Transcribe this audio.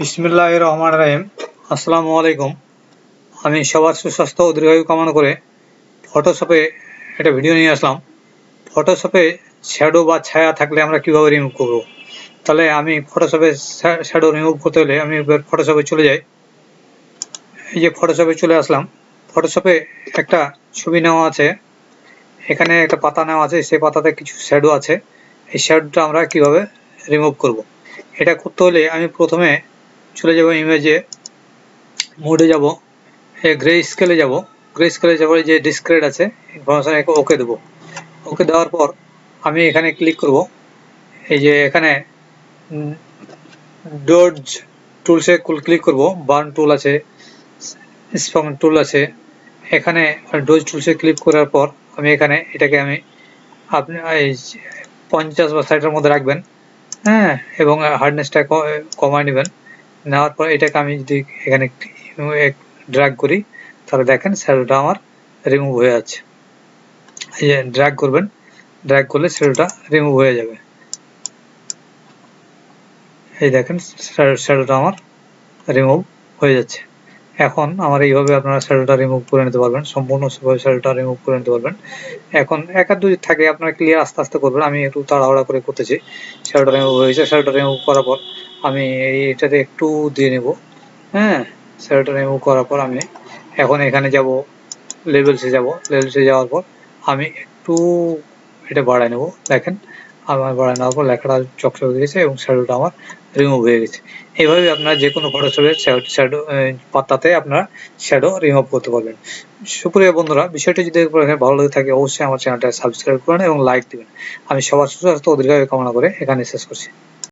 বিসমিল্লাহ রহমান রাহিম আসসালামু আলাইকুম আমি সবার সুস্বাস্থ্য ও দীর্ঘায়ু কামনা করে ফটোশপে একটা ভিডিও নিয়ে আসলাম। ফটোশপে শ্যাডো বা ছায়া থাকলে আমরা কীভাবে রিমুভ করব? তাহলে আমি ফটোশপে শ্যাডো রিমুভ করতে হলে আমি ফটোশপে চলে যাই। এই যে ফটোশপে চলে আসলাম। ফটোশপে একটা ছবি নেওয়া আছে। এখানে একটা পাতা নেওয়া আছে। সেই পাতাতে কিছু শ্যাডো আছে। এই শ্যাডোটা আমরা কীভাবে রিমুভ করব? এটা করতে হলে আমি প্রথমে চলে যাব ইমেজে মোডে যাব গ্রে স্কেলে যাব। গ্রে স্কেলে যাব যে ডিসক্রেট আছে ইনফরমেশন ওকে দেবো। ওকে দেওয়ার পর আমি এখানে ক্লিক করব। এই যে এখানে ডোজ টুলসে ক্লিক করব। বার্ন টুল আছে স্পং টুল আছে। এখানে ডোজ টুলসে ক্লিক করার পর আমি এখানে এটাকে আমি আপনি পঞ্চাশ বা ষাটের মধ্যে রাখবেন। হ্যাঁ এবং হার্ডনেসটা কমায় নেবেন। নেওয়ার পর এটাকে আমি যদি এখানে ড্রাগ করি, তাহলে দেখেন শ্যাডোটা আমার রিমুভ হয়ে যাচ্ছে। এই যে ড্র্যাগ করবেন ড্র্যাগ করলে শ্যাডোটা রিমুভ হয়ে যাবে। এই দেখেন শ্যাডোটা আমার রিমুভ হয়ে যাচ্ছে। এখন আমার এইভাবে আপনারা শ্যাডোটা রিমুভ করে নিতে পারবেন, সম্পূর্ণ শ্যাডোটা রিমুভ করে নিতে পারবেন। এখন এক আর দুই থাকে, আপনারা ক্লিয়ার আস্তে আস্তে করবেন, আমি একটু তাড়াহুড়া করে করতেছি। শ্যাডোটা রিমুভ হয়েছে শ্যাডোটা রিমুভ করার পর আমি এটাতে একটু দিয়ে নেব। হ্যাঁ শ্যাডোটা রিমুভ করার পর আমি এখন এখানে যাব লেভেলসে যাব। লেভেলসে যাওয়ার পর আমি একটু এটা বাড়ায় নেব, দেখেন। আমার বাড়ায় নেওয়ার পর লেখাটা চকচক হয়ে গেছে এবং শ্যাডোটা আমার রিমুভ হয়ে গেছে। এইভাবে আপনারা যে কোনো ফটোশপের শ্যাডো পাতাতে আপনারা শ্যাডো রিমুভ করতে পারবেন। সুপ্রিয় বন্ধুরা, বিষয়টি যদি ভালো লাগে থাকে, অবশ্যই আমার চ্যানেলটা সাবস্ক্রাইব করেন এবং লাইক দিবেন। আমি সবার সুস্বাস্থ্য ও কামনা করে এখানে শেষ করছি।